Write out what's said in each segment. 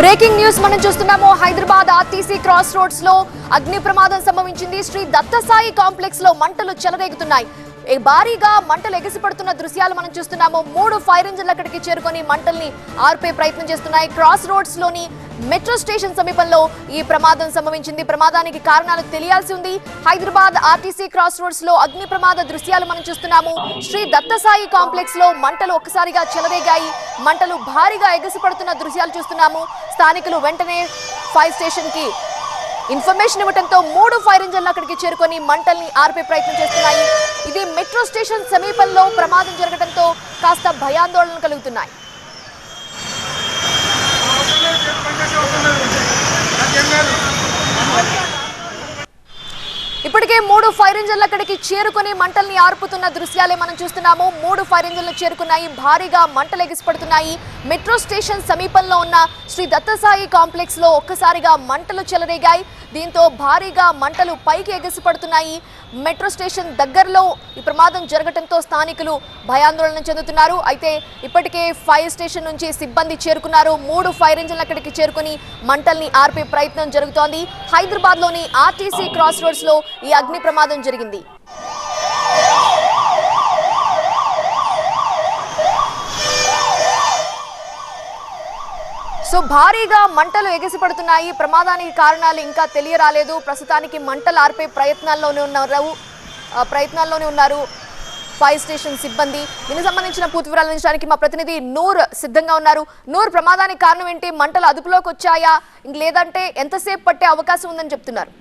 Breaking news మనం చూస్తున్నాము. Hyderabad RTC cross రోడ్స్లో అగ్ని ప్రమాదం సంభవించింది. శ్రీ దత్తసాయి కాంప్లెక్స్లో మంటలు చెలరేగుతున్నాయి. భారీగా మంటలు ఎగిసిపడుతున్న దృశ్యాలు మనం చూస్తున్నాము. మూడు ఫైర్ ఇంజిన్లు అక్కడికి చేరుకొని మంటల్ని ఆర్పే ప్రయత్నం చేస్తున్నాయి. క్రాస్ రోడ్స్లోని మెట్రో స్టేషన్ సమీపంలో ఈ ప్రమాదం సంభవించింది. ప్రమాదానికి కారణాలు తెలియాల్సి ఉంది. హైదరాబాద్ ఆర్టీసీ క్రాస్ రోడ్స్లో అగ్ని ప్రమాద దృశ్యాలు మనం చూస్తున్నాము. శ్రీ దత్తసాయి కాంప్లెక్స్లో మంటలు ఒక్కసారిగా చెలరేగాయి. మంటలు భారీగా ఎగసిపడుతున్న దృశ్యాలు చూస్తున్నాము. స్థానికులు వెంటనే ఫైర్ స్టేషన్కి ఇన్ఫర్మేషన్ ఇవ్వడంతో మూడు ఫైర్ ఇంజన్లు అక్కడికి చేరుకొని మంటల్ని ఆర్పే ప్రయత్నం చేస్తున్నాయి. ఇది మెట్రో స్టేషన్ సమీపంలో ప్రమాదం జరగడంతో కాస్త భయాందోళన కలుగుతున్నాయి. よろしくお願いします。ఇప్పటికే మూడు ఫైర్ ఇంజన్లు అక్కడికి చేరుకుని మంటల్ని ఆర్పుతున్న దృశ్యాలే మనం చూస్తున్నాము. మూడు ఫైర్ ఇంజన్లు చేరుకున్నాయి. భారీగా మంటలు ఎగిసిపడుతున్నాయి. మెట్రో స్టేషన్ సమీపంలో ఉన్న శ్రీ దత్తసాయి కాంప్లెక్స్లో ఒక్కసారిగా మంటలు చెలరేగాయి. దీంతో భారీగా మంటలు పైకి ఎగిసిపడుతున్నాయి. మెట్రో స్టేషన్ దగ్గరలో ఈ ప్రమాదం జరగడంతో స్థానికులు భయాందోళన చెందుతున్నారు. అయితే ఇప్పటికే ఫైర్ స్టేషన్ నుంచి సిబ్బంది చేరుకున్నారు. మూడు ఫైర్ ఇంజన్లు అక్కడికి చేరుకుని మంటల్ని ఆర్పే ప్రయత్నం జరుగుతోంది. హైదరాబాద్లోని ఆర్టీసీ క్రాస్ రోడ్స్లో ఈ అగ్ని ప్రమాదం జరిగింది. సో భారీగా మంటలు ఎగిసిపడుతున్నాయి ప్రమాదానికి కారణాలు ఇంకా తెలియరాలేదు. ప్రస్తుతానికి మంటలు ఆర్పే ప్రయత్నాల్లోనే ఉన్నారు. ప్రయత్నాల్లోనే ఉన్నారు ఫైర్ స్టేషన్ సిబ్బంది. దీనికి సంబంధించిన పూర్తి వివరాలు అందించడానికి మా ప్రతినిధి నూర్ సిద్ధంగా ఉన్నారు. నూర్ ప్రమాదానికి కారణం ఏంటి? మంటలు అదుపులోకి వచ్చాయా? ఇంక లేదంటే ఎంతసేపు పట్టే అవకాశం ఉందని చెప్తున్నారు?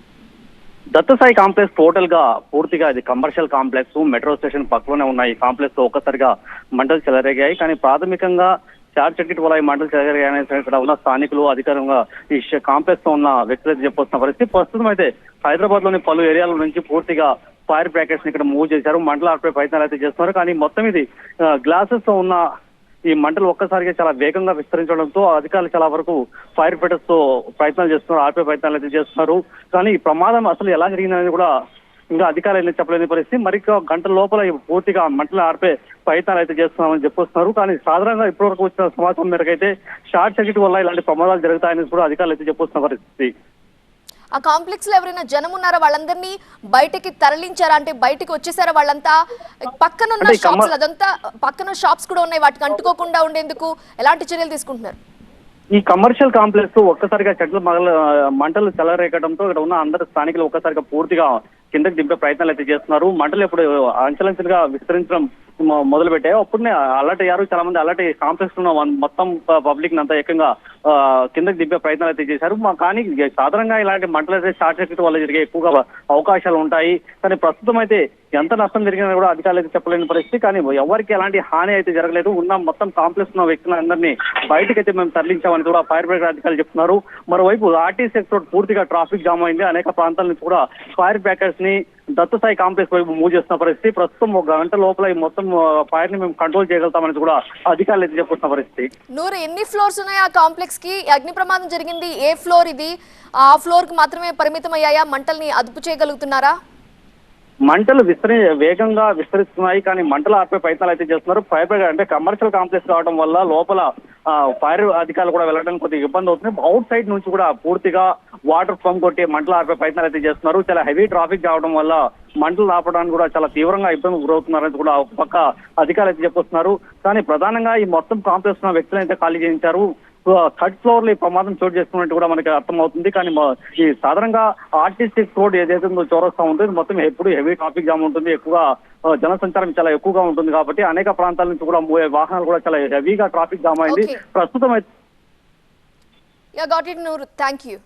దత్తసాయి కాంప్లెక్స్ టోటల్గా పూర్తిగా ఇది కమర్షియల్ కాంప్లెక్స్ మెట్రో స్టేషన్ పక్కలోనే ఉన్నాయి. ఈ కాంప్లెక్స్లో ఒక్కసారిగా మంటలు చెలరేగాయి. కానీ ప్రాథమికంగా షార్ట్ సర్క్యూట్ వల్ల ఈ మంటలు చెలరేగాయని ఇక్కడ ఉన్న స్థానికులు అధికారంగా ఈ కాంప్లెక్స్లో ఉన్న వ్యక్తులు అయితే చెప్పొస్తున్న పరిస్థితి. ప్రస్తుతం అయితే హైదరాబాద్లోని పలు ఏరియాల నుంచి పూర్తిగా ఫైర్ ప్యాకెట్స్ ఇక్కడ మూవ్ చేశారు. మంటలు ఆపే ప్రయత్నాలు అయితే చేస్తున్నారు. కానీ మొత్తం ఇది గ్లాసెస్తో ఉన్న ఈ మంటలు ఒక్కసారిగా చాలా వేగంగా విస్తరించడంతో అధికారులు చాలా వరకు ఫైర్ ఫైటర్స్తో ప్రయత్నాలు చేస్తున్నారు ఆర్పే ప్రయత్నాలు అయితే చేస్తున్నారు. కానీ ఈ ప్రమాదం అసలు ఎలా జరిగిందనేది కూడా ఇంకా అధికారులు చెప్పలేని పరిస్థితి. మరి ఒక గంట లోపల పూర్తిగా మంటలు ఆర్పే ప్రయత్నాలు అయితే చేస్తున్నామని చెప్పొస్తున్నారు. కానీ సాధారణంగా ఇప్పటివరకు వచ్చిన సమాచారం మేరకు అయితే షార్ట్ సర్క్యూట్ వల్ల ఇలాంటి ప్రమాదాలు జరుగుతాయని కూడా అధికారులు అయితే చెప్పొస్తున్న పరిస్థితి. ఆ కాంప్లెక్స్లో ఎవరైనా జనం ఉన్నారా? వాళ్ళందరినీ బయటికి తరలించారా? అంటే బయటికి వచ్చేసారా వాళ్ళంతా? పక్కన ఉన్న అంటే ఈ కమ్మ- షాప్స్ అదంతా పక్కన షాప్స్ కూడా ఉన్నాయి. వాటికి అంటుకోకుండా ఉండేందుకు ఎలాంటి చర్యలు తీసుకుంటున్నారు? ఈ కమర్షియల్ కాంప్లెక్స్ ఒక్కసారిగా చెట్లు మగల మంటలు చెలరేగడంతో ఇక్కడ ఉన్న అందరు స్థానికులు ఒక్కసారిగా పూర్తిగా కిందకి దింపే ప్రయత్నాలు అయితే చేస్తున్నారు. మంటలు ఇప్పుడు అంచెలంచెలుగా విస్తరించడం మొదలు పెట్టాయి అప్పుడునే అలర్ట్ అయ్యారు. చాలా మంది అలర్ట్ కాంప్లెక్స్ ఉన్న మొత్తం పబ్లిక్ అంతా ఏకంగా కిందకి దింపే ప్రయత్నాలు అయితే చేశారు. మా- కానీ సాధారణంగా ఇలాంటి మంటలు అయితే షార్ట్ సర్క్యూట్ వల్ల జరిగే ఎక్కువగా అవకాశాలు ఉంటాయి. కానీ ప్రస్తుతం అయితే ఎంత నష్టం జరిగినా కూడా అధికారులు అయితే చెప్పలేని పరిస్థితి. కానీ ఎవరికి ఎలాంటి హాని అయితే జరగలేదు. ఉన్న మొత్తం కాంప్లెక్స్ ఉన్న వ్యక్తులందరినీ అయితే మేము తరలించామని కూడా ఫైర్ బ్రిగేడ్ అధికారులు చెప్తున్నారు. మరోవైపు ఆర్టీసీ సెక్టర్ పూర్తిగా ట్రాఫిక్ జామ్ అయింది. అనేక ప్రాంతాల నుంచి కూడా ఫైర్ బ్యాకర్స్ని దత్తసాయి కాంప్లెక్స్ వైపు మూవ్ చేస్తున్న పరిస్థితి. ప్రస్తుతం ఒక గంట లోపల ఈ మొత్తం ఫైర్ని మేము కంట్రోల్ చేయగలుగుతామని కూడా అధికారులు అయితే చెప్తున్న పరిస్థితి. నూరు ఎన్ని ఫ్లోర్స్ ఉన్నాయి ఆ కాంప్లెక్స్ కి అగ్ని ప్రమాదం జరిగింది. ఏ ఫ్లోర్ ఇది? ఆ ఫ్లోర్కి మాత్రమే పరిమితం అయ్యాయా మంటల్ని అదుపు చేయగలుగుతున్నారా? మంటలు విస్తరి వేగంగా విస్తరిస్తున్నాయి. కానీ మంటలు ఆర్పే ప్రయత్నాలు అయితే చేస్తున్నారు. ఫైర్ అంటే కమర్షియల్ కాంప్లెక్స్ కావడం వల్ల లోపల ఫైర్ అధికారులు కూడా వెళ్ళడానికి కొద్దిగా ఇబ్బంది అవుతుంది. అవుట్ సైడ్ నుంచి కూడా పూర్తిగా వాటర్ పంప్ కొట్టి మంటలు ఆపే ప్రయత్నాలు అయితే చేస్తున్నారు. చాలా హెవీ ట్రాఫిక్ కావడం వల్ల మంటలు ఆపడానికి కూడా చాలా తీవ్రంగా ఇబ్బంది గురవుతున్నారని కూడా ఒక పక్క అధికారులు అయితే చెప్పొస్తున్నారు కానీ ప్రధానంగా ఈ మొత్తం కాంప్లెక్స్ ఉన్న వ్యక్తులు అయితే ఖాళీ చేయించారు. థర్డ్ ఫ్లోర్లో ఈ ప్రమాదం చోటు చేసుకున్నట్టు కూడా మనకి అర్థమవుతుంది. కానీ ఈ సాధారణంగా ఆర్టిస్టిక్ రోడ్ ఏదైతే ఉందో చౌరస్తా ఉంటుంది మొత్తం ఎప్పుడు హెవీ ట్రాఫిక్ జామ్ ఉంటుంది. ఎక్కువగా జనసంచారం చాలా ఎక్కువగా ఉంటుంది కాబట్టి అనేక ప్రాంతాల నుంచి కూడా మోయే వాహనాలు కూడా చాలా హెవీగా ట్రాఫిక్ జామ్ అయింది. ప్రస్తుతం అయితే థ్యాంక్ యూ